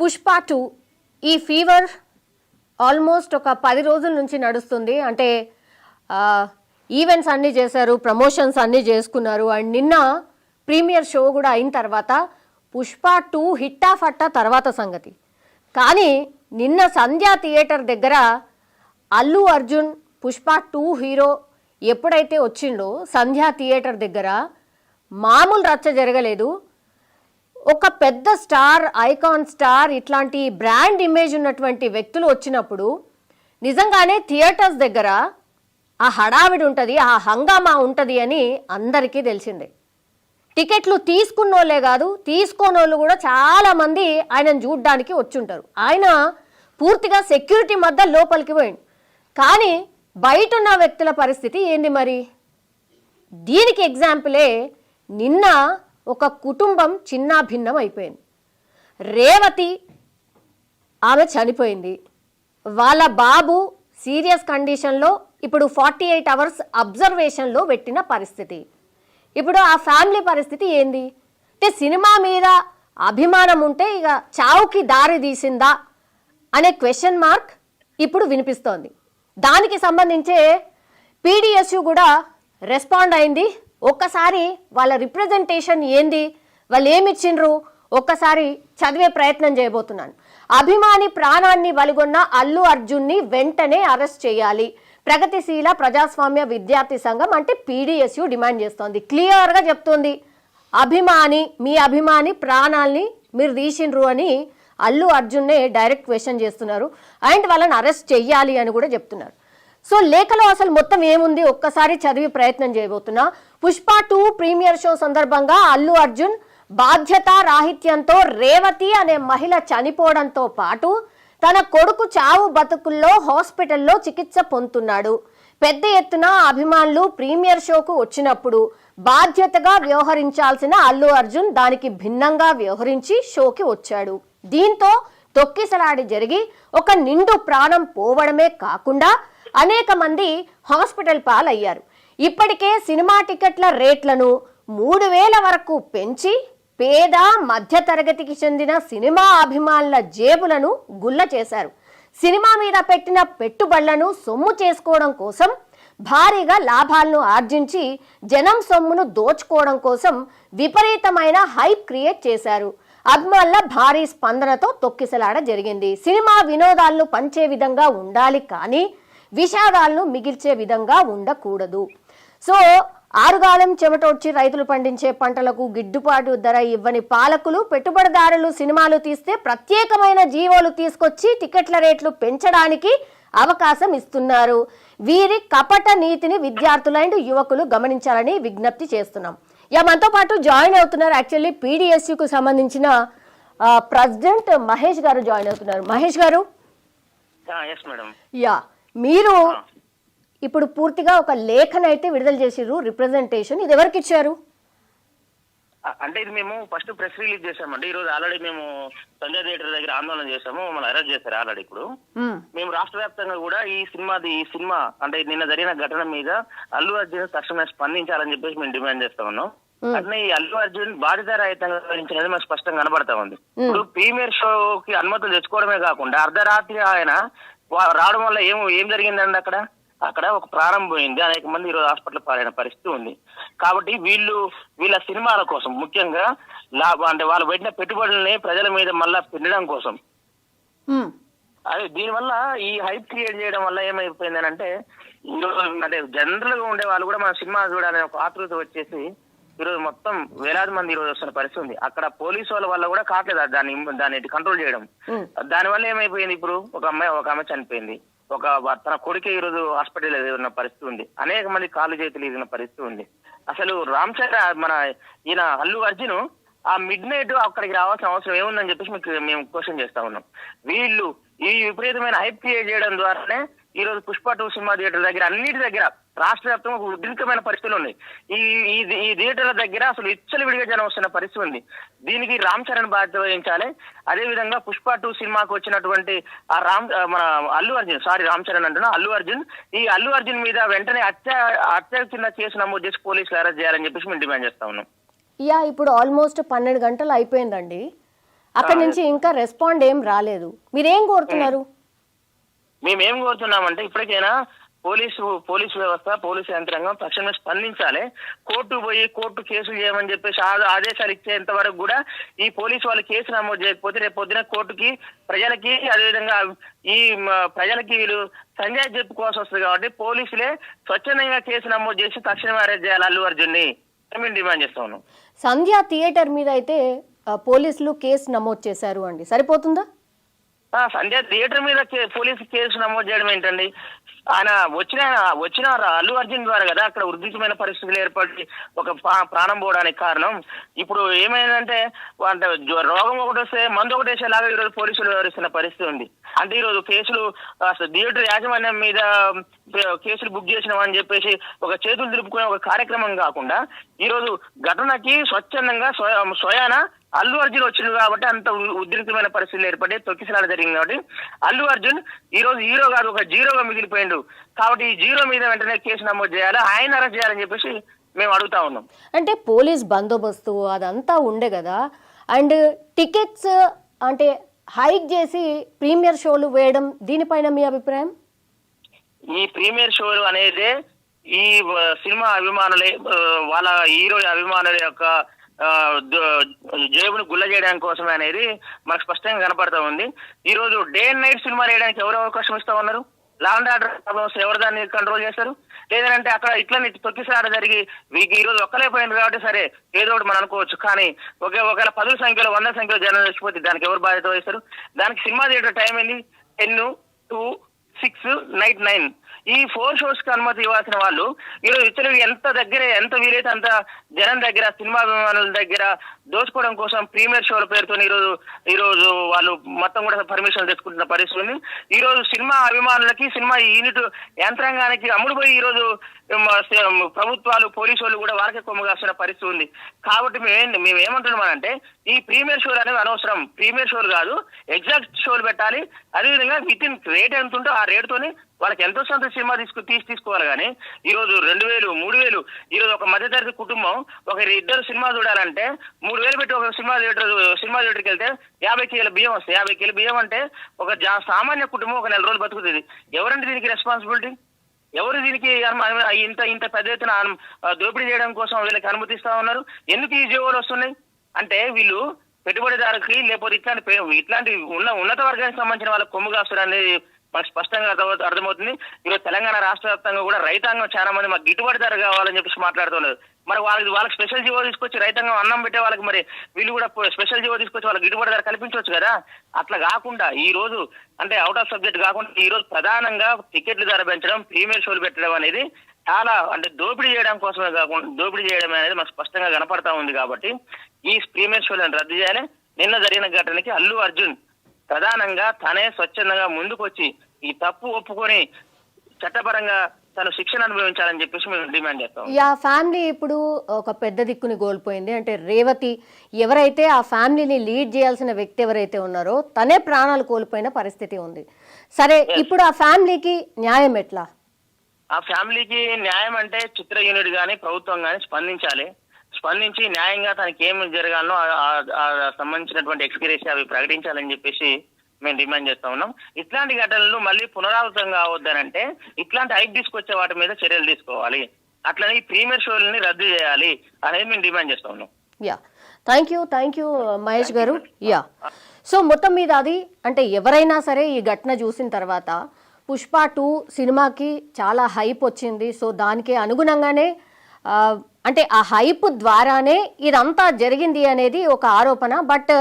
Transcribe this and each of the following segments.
Pushpa two ఈ fever almost ఒక పది రోజుల నుంచి నడుస్తుంది. అంటే ఈవెంట్స్ అన్నీ చేశారు ప్రమోషన్స్ అన్నీ చేసుకున్నారు. అండ్ నిన్న ప్రీమియర్ షో కూడా అయిన తర్వాత పుష్ప టూ హిట్టా ఫట్టా తర్వాత సంగతి. కానీ నిన్న సంధ్యా థియేటర్ దగ్గర అల్లు అర్జున్ పుష్ప టూ హీరో ఎప్పుడైతే వచ్చిండో సంధ్యా థియేటర్ దగ్గర మామూలు రచ్చ జరగలేదు. ఒక పెద్ద స్టార్ ఐకాన్ స్టార్ ఇట్లాంటి బ్రాండ్ ఇమేజ్ ఉన్నటువంటి వ్యక్తులు వచ్చినప్పుడు నిజంగానే థియేటర్స్ దగ్గర ఆ హడావిడి ఉంటుంది ఆ హంగామా ఉంటుంది అని అందరికీ తెలిసిందే. టికెట్లు తీసుకున్నోళ్ళే కాదు తీసుకోనోళ్ళు కూడా చాలామంది ఆయనను చూడ్డానికి వచ్చుంటారు. ఆయన పూర్తిగా సెక్యూరిటీ మధ్య లోపలికి పోయింది కానీ బయట ఉన్న వ్యక్తుల పరిస్థితి ఏంది మరి? దీనికి ఎగ్జాంపులే నిన్న ఒక కుటుంబం చిన్నాభిన్నం అయిపోయింది రేవతి ఆమె చనిపోయింది. వాళ్ళ బాబు సీరియస్ కండిషన్లో ఇప్పుడు ఫార్టీ ఎయిట్ అవర్స్ అబ్జర్వేషన్లో పెట్టిన పరిస్థితి. ఇప్పుడు ఆ ఫ్యామిలీ పరిస్థితి ఏంది? అంటే సినిమా మీద అభిమానం ఉంటే ఇక చావుకి దారి తీసిందా అనే క్వశ్చన్ మార్క్ ఇప్పుడు వినిపిస్తోంది. దానికి సంబంధించే పీడిఎస్యు కూడా రెస్పాండ్ అయింది. ఒక్కసారి వాళ్ళ రిప్రజెంటేషన్ ఏంది? వాళ్ళు ఏమిచ్చిండ్రు ఒక్కసారి చదివే ప్రయత్నం చేయబోతున్నాను. అభిమాని ప్రాణాన్ని బలిగొన్న అల్లు అర్జున్ని వెంటనే అరెస్ట్ చేయాలి. ప్రగతిశీల ప్రజాస్వామ్య విద్యార్థి సంఘం అంటే పీడిఎస్యు డిమాండ్ చేస్తోంది. క్లియర్గా చెప్తోంది. అభిమాని మీ అభిమాని ప్రాణాల్ని మీరు తీసిండ్రు అని అల్లు అర్జున్నే డైరెక్ట్ క్వశ్చన్ చేస్తున్నారు. అండ్ వాళ్ళని అరెస్ట్ చెయ్యాలి అని కూడా చెప్తున్నారు. సో లేఖలో అసలు మొత్తం ఏముంది? ఒక్కసారి చదివి ప్రయత్నం చేయబోతున్నా. పుష్ప టూ ప్రీమియర్ షో సందర్భంగా అల్లు అర్జున్ బాధ్యత రాహిత్యంతో రేవతి అనే మహిళ చనిపోవడంతో పాటు తన కొడుకు చావు బతుకుల్లో హాస్పిటల్లో చికిత్స పొందుతున్నాడు. పెద్ద ఎత్తున అభిమానులు ప్రీమియర్ షోకు వచ్చినప్పుడు బాధ్యతగా వ్యవహరించాల్సిన అల్లు అర్జున్ దానికి భిన్నంగా వ్యవహరించి షోకి వచ్చాడు. దీంతో తొక్కిసలాడి జరిగి ఒక నిండు ప్రాణం పోవడమే కాకుండా అనేక మంది హాస్పిటల్ పాలయ్యారు. ఇప్పటికే సినిమా టికెట్ల రేట్లను మూడు వేల వరకు పెంచి పేద మధ్యతరగతికి చెందిన సినిమా అభిమానుల జేబులను గుల్ల చేశారు. సినిమా మీద పెట్టిన పెట్టుబడులను సొమ్ము చేసుకోవడం కోసం భారీగా లాభాలను ఆర్జించి జనం సొమ్మును దోచుకోవడం కోసం విపరీతమైన హైప్ క్రియేట్ చేశారు. అభిమానుల భారీ స్పందనతో తొక్కిసలాడ జరిగింది. సినిమా వినోదాలను పంచే విధంగా ఉండాలి కానీ విషాదాలను మిగిల్చే విధంగా ఉండకూడదు. సో ఆరుగాలం చెమటొచ్చి రైతులు పండించే పంటలకు గిడ్డుబాటు ధర ఇవ్వని పాలకులు పెట్టుబడిదారులు సినిమాలు తీస్తే ప్రత్యేకమైన జీవోలు తీసుకొచ్చి టికెట్ల రేట్లు పెంచడానికి అవకాశం ఇస్తున్నారు. వీరి కపట నీతిని విద్యార్థులు అండ్ యువకులు గమనించాలని విజ్ఞప్తి చేస్తున్నాం. యా మనతో పాటు జాయిన్ అవుతున్నారు యాక్చువల్లీ పీడిఎస్యుకు సంబంధించిన ప్రెసిడెంట్ మహేష్ గారు జాయిన్ అవుతున్నారు. మహేష్ గారు? యా మీరు ఇప్పుడు పూర్తిగా ఒక లేఖను అయితే విడుదల చేసిర్రు రిప్రజెంటేషన్ ఇది ఎవరికి ఇచ్చారు? అంటే ఇది మేము ఫస్ట్ ప్రెస్ రిలీజ్ చేసామండి ఈ రోజు ఆల్రెడీ మేము సంజయ్ థియేటర్ దగ్గర ఆందోళన చేసాము మనం అరెస్ట్ చేశారు ఆల్రెడీ ఇప్పుడు. మ్మ్. రాష్ట్ర వ్యాప్తంగా కూడా ఈ సినిమాది ఈ సినిమా అంటే నిన్న జరిగిన ఘటన మీద అల్లు అర్జున్ తక్షణమే స్పందించాలని చెప్పేసి మేము డిమాండ్ చేస్తా ఉన్నాం. అట్నే ఈ అల్లు అర్జున్ బాధితరహితంగా వ్యవహరించినది మాకు స్పష్టంగా కనబడతా ఉంది. ఇప్పుడు ప్రీమియర్ షోకి అనుమతులు తెచ్చుకోవడమే కాకుండా అర్ధరాత్రి ఆయన రావడం వల్ల ఏం ఏం జరిగిందండి అక్కడ? అక్కడ ఒక ప్రాణం పోయింది. అనేక మంది ఈరోజు హాస్పిటల్ పాలైన పరిస్థితి ఉంది. కాబట్టి వీళ్ళు వీళ్ళ సినిమాల కోసం ముఖ్యంగా లాభ అంటే వాళ్ళు పెట్టిన పెట్టుబడుల్ని ప్రజల మీద మళ్ళా పెట్టడం కోసం. అదే దీనివల్ల ఈ హైప్ క్రియేట్ చేయడం వల్ల ఏమైపోయింది అంటే ఈరోజు అంటే జనరల్గా ఉండే వాళ్ళు కూడా మన సినిమా చూడాలనే ఒక ఆతృత వచ్చేసి ఈరోజు మొత్తం వేలాది మంది ఈరోజు వస్తున్న పరిస్థితి ఉంది. అక్కడ పోలీసు వాళ్ళ వల్ల కూడా కావట్లేదు దాన్ని దాన్ని కంట్రోల్ చేయడం. దాని వల్ల ఏమైపోయింది ఇప్పుడు? ఒక అమ్మాయి ఒక ఆమె చనిపోయింది. ఒక తన కొడుకే ఈరోజు హాస్పిటల్ ఉన్న పరిస్థితి ఉంది. అనేక మంది కాలు చేతులు ఇరిగిన పరిస్థితి ఉంది. అసలు రామ్ చరణ్ మన ఈయన అల్లు అర్జున్ ఆ మిడ్ నైట్ అక్కడికి రావాల్సిన అవసరం ఏముందని చెప్పేసి మీకు మేము క్వశ్చన్ చేస్తా ఉన్నాం. వీళ్ళు ఈ విపరీతమైన హైప్ క్రియేట్ చేయడం ద్వారానే ఈ రోజు పుష్ప టూ సినిమా థియేటర్ దగ్గర అన్నిటి దగ్గర రాష్ట్ర వ్యాప్తంగా ఒక ఉద్రిక్తమైన పరిస్థితులు ఉన్నాయి. ఈ ఈ థియేటర్ల దగ్గర అసలు ఇచ్చలు విడిగా జనం వస్తున్న పరిస్థితి ఉంది. దీనికి రామ్ చరణ్ బాధ్యత వహించాలి. అదే విధంగా పుష్ప టూ సినిమాకు వచ్చినటువంటి ఆ రామ్ మన అల్లు అర్జున్ సారీ రామ్ చరణ్ అంటున్నా అల్లు అర్జున్. ఈ అల్లు అర్జున్ మీద వెంటనే హత్య హత్య కింద కేసు నమోదు చేసి పోలీసులు అరెస్ట్ చేయాలని చెప్పేసి మేము డిమాండ్ చేస్తా ఉన్నాం. యా ఇప్పుడు ఆల్మోస్ట్ పన్నెండు గంటలు అయిపోయిందండి. అక్కడి నుంచి ఇంకా రెస్పాండ్ ఏం రాలేదు. మీరేం కోరుతున్నారు? మేమేం కోరుతున్నామంటే ఇప్పటికైనా పోలీసు పోలీసు వ్యవస్థ పోలీసు యంత్రాంగం తక్షణమే స్పందించాలి. కోర్టు పోయి కోర్టు కేసులు చేయమని చెప్పేసి ఆదేశాలు ఇచ్చేంత వరకు కూడా ఈ పోలీసు వాళ్ళు కేసు నమోదు చేయకపోతే రేపు పొద్దున కోర్టుకి ప్రజలకి అదేవిధంగా ఈ ప్రజలకి వీళ్ళు సంజయ్ చెప్పుకోవాల్సి వస్తుంది కాబట్టి పోలీసులే స్వచ్ఛందంగా కేసు నమోదు చేసి తక్షణమే అరెస్ట్ చేయాలి అల్లు అర్జున్ని. మేము డిమాండ్ చేస్తాను సంధ్య థియేటర్ మీద అయితే ఆ, పోలీసులు కేసు నమోదు చేశారు అండి. సరిపోతుందా? సంధ్య థియేటర్ మీద పోలీసు కేసు నమోదు చేయడం ఏంటండి? ఆయన వచ్చిన వచ్చిన అల్లు అర్జున్ ద్వారా కదా అక్కడ ఉద్రిక్తమైన పరిస్థితులు ఏర్పడి ఒక పా- ప్రాణం పోవడానికి కారణం. ఇప్పుడు ఏమైందంటే అంటే రోగం ఒకటి వస్తే మందు ఒకటి వేసేలాగా ఈరోజు పోలీసులు వ్యవహరిస్తున్న పరిస్థితి ఉంది. అంటే ఈరోజు కేసులు థియేటర్ యాజమాన్యం మీద కేసులు బుక్ చేసినామని చెప్పేసి ఒక చేతులు తిరుపుకునే ఒక కార్యక్రమం కాకుండా ఈరోజు ఘటనకి స్వచ్ఛందంగా స్వయ- స్వయాన అల్లు అర్జున్ వచ్చింది కాబట్టి అంత ఉద్రిక్తమైన పరిస్థితులు ఏర్పడి తొక్కిసలాడ జరిగింది కాబట్టి అల్లు అర్జున్ ఈ రోజు హీరో కాదు ఒక జీరోగా మిగిలిపోయిండు. కాబట్టి ఈ జీరో మీద వెంటనే కేసు నమోదు చేయాలి. ఆయన అరెస్ట్ చేయాలని చెప్పేసి మేము అడుగుతా ఉన్నాం. అంటే పోలీస్ బందోబస్తు అదంతా ఉండే కదా. అండ్ టికెట్స్ అంటే హైక్ చేసి ప్రీమియర్ షోలు వేయడం దీనిపైన మీ అభిప్రాయం? ఈ ప్రీమియర్ షోలు అనేది ఈ సినిమా అభిమానులే వాళ్ళ హీరో అభిమానుల యొక్క జేబుని గుల్ల చేయడానికి కోసమే అనేది మనకు స్పష్టంగా కనపడతా ఉంది. ఈ రోజు డే అండ్ నైట్ సినిమా వేయడానికి ఎవరు అవకాశం ఇస్తా ఉన్నారు? లా అండ్ ఆర్డర్ ప్రాబ్లమ్స్ ఎవరు దాన్ని కంట్రోల్ చేస్తారు? లేదంటే అక్కడ ఇట్లా తొక్కిసారి జరిగి వీకి ఈ రోజు ఒక్కలే పోయింది కాబట్టి సరే ఏదో ఒకటి మనం అనుకోవచ్చు. కానీ ఒకే ఒకవేళ పదుల సంఖ్యలో వంద సంఖ్యలో జనం చచ్చిపోతే దానికి ఎవరు బాధ్యత వహిస్తారు? దానికి సినిమా థియేటర్ టైం ఏంది? Ten two six night nine. ఈ ఫోర్ షోస్కి అనుమతి ఇవ్వాల్సిన వాళ్ళు ఈరోజు ఇతరులు ఎంత దగ్గర ఎంత వీలైతే అంత జనం దగ్గర సినిమా అభిమానుల దగ్గర దోచుకోవడం కోసం ప్రీమియర్ షోల పేరుతో ఈరోజు ఈ రోజు వాళ్ళు మొత్తం కూడా పర్మిషన్ తెచ్చుకుంటున్న పరిస్థితి ఉంది. ఈ రోజు సినిమా అభిమానులకి సినిమా యూనిట్ యంత్రాంగానికి అమ్ముడుపోయి ఈ రోజు ప్రభుత్వాలు పోలీసు వాళ్ళు కూడా వారికి కొమ్ము కాస్తున్న పరిస్థితి ఉంది. కాబట్టి మేమేం మేము ఏమంటున్నామంటే ఈ ప్రీమియర్ షోలు అనేవి అనవసరం. ప్రీమియర్ షోలు కాదు. ఎగ్జాక్ట్ షోలు పెట్టాలి. అదేవిధంగా విత్ ఇన్ రేట్ ఎంత ఉంటే ఆ రేటుతోని వాళ్ళకి ఎంతో సొంత సినిమా తీసుకు తీసి తీసుకోవాలి కానీ ఈ రోజు రెండు వేలు మూడు వేలు ఈ రోజు ఒక మధ్యతరగతి కుటుంబం ఒక ఇద్దరు సినిమా చూడాలంటే మూడు వేలు పెట్టి ఒక సినిమా థియేటర్ సినిమా థియేటర్కి వెళ్తే యాభై కేల బియ్యం వస్తాయి. యాభై కిలో బియ్యం అంటే ఒక సామాన్య కుటుంబం ఒక నెల రోజులు బతుకుతుంది. ఎవరంటే దీనికి రెస్పాన్సిబిలిటీ ఎవరు దీనికి ఇంత ఇంత పెద్ద ఎత్తున దోపిడీ చేయడం కోసం వీళ్ళకి అనుమతిస్తా ఉన్నారు? ఎందుకు ఈ జీవోలు వస్తున్నాయి? అంటే వీళ్ళు పెట్టుబడిదారుకి లేకపోతే ఇట్లాంటి పే- ఇట్లాంటి ఉన్న ఉన్నత వర్గానికి సంబంధించిన వాళ్ళకి కొమ్ము కాస్తారు అనేది మనకు స్పష్టంగా అర్థమవుతుంది. ఈరోజు తెలంగాణ రాష్ట్ర వ్యాప్తంగా కూడా రైతాంగం చాలా మంది మాకు గిట్టుబాటు ధర కావాలని చెప్పేసి మాట్లాడుతున్నారు. మరి వాళ్ళకి వాళ్ళకి స్పెషల్ జీవో తీసుకొచ్చి రైతాంగం అన్నం పెట్టే వాళ్ళకి మరి వీళ్ళు కూడా స్పెషల్ జీవో తీసుకొచ్చి వాళ్ళకి గిట్టుబాటు ధర కల్పించవచ్చు కదా? అట్లా కాకుండా ఈ రోజు అంటే అవుట్ ఆఫ్ సబ్జెక్ట్ కాకుండా ఈ రోజు ప్రధానంగా టికెట్ల ధర పెంచడం ప్రీమియర్ షోలు పెట్టడం అనేది చాలా అంటే దోపిడీ చేయడం కోసమే కాకుండా దోపిడీ చేయడం అనేది మనకు స్పష్టంగా కనపడతా ఉంది కాబట్టి ఈ ప్రీమియర్ షోలను రద్దు చేయాలి. నిన్న జరిగిన ఘటనకి అల్లు అర్జున్ ప్రధానంగా తనే స్వచ్ఛందంగా ముందుకొచ్చి ఈ తప్పు ఒప్పుకొని చట్టపరంగా తను శిక్షణ అనుభవించాలని చెప్పేసి మేము డిమాండ్ చేస్తాం. యా ఫ్యామిలీ ఇప్పుడు ఒక పెద్ద దిక్కుని కోల్పోయింది. అంటే రేవతి ఎవరైతే ఆ ఫ్యామిలీని లీడ్ చేయాల్సిన వ్యక్తి ఎవరైతే ఉన్నారో తనే ప్రాణాలు కోల్పోయిన పరిస్థితి ఉంది. సరే ఇప్పుడు ఆ ఫ్యామిలీకి న్యాయం ఎట్లా? ఆ ఫ్యామిలీకి న్యాయం అంటే చిత్ర యూనిట్ కానీ ప్రభుత్వం కానీ స్పందించాలి. స్పందించి న్యాయంగా తనకి ఏం జరగాలనో సంబంధించినటువంటి ఎక్స్పీరియన్స్ అవి ప్రకటించాలని చెప్పేసి మేము డిమాండ్ చేస్తా ఉన్నాం. ఇట్లాంటి ఘటనలు మళ్ళీ పునరావృతం కావద్దనంటే ఇట్లాంటి హైక్ తీసుకొచ్చే వాటి మీద చర్యలు తీసుకోవాలి. అట్లనే ఈ ప్రీమియర్ షోలని రద్దు చేయాలి అనేది మేము డిమాండ్ చేస్తా ఉన్నాం. Yeah. Thank you thank you Mahesh garu. Yeah. So మొత్తం మీద అది అంటే ఎవరైనా సరే ఈ ఘటన చూసిన తర్వాత పుష్ప టూ సినిమాకి చాలా హైప్ వచ్చింది. సో దానికి అనుగుణంగానే అంటే ఆ హైప్ ద్వారానే ఇదంతా జరిగింది అనేది ఒక ఆరోపణ. బట్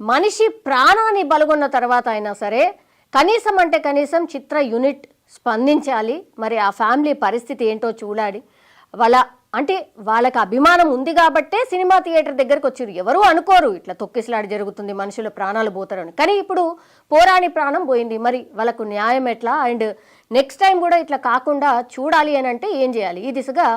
మనిషి ప్రాణాన్ని బలగొన్న తర్వాత అయినా సరే కనీసం అంటే కనీసం చిత్ర యూనిట్ స్పందించాలి. మరి ఆ ఫ్యామిలీ పరిస్థితి ఏంటో చూడాలి. వాళ్ళ అంటే వాళ్ళకి అభిమానం ఉంది కాబట్టే సినిమా థియేటర్ దగ్గరకు వచ్చారు ఎవరు అనుకోరు ఇట్లా తొక్కిసలాడి జరుగుతుంది మనుషుల ప్రాణాలు పోతారని. కానీ ఇప్పుడు పోరాని ప్రాణం పోయింది. మరి వాళ్ళకు న్యాయం ఎట్లా? అండ్ నెక్స్ట్ టైం కూడా ఇట్లా కాకుండా చూడాలి అని అంటే ఏం చేయాలి? ఈ దిశగా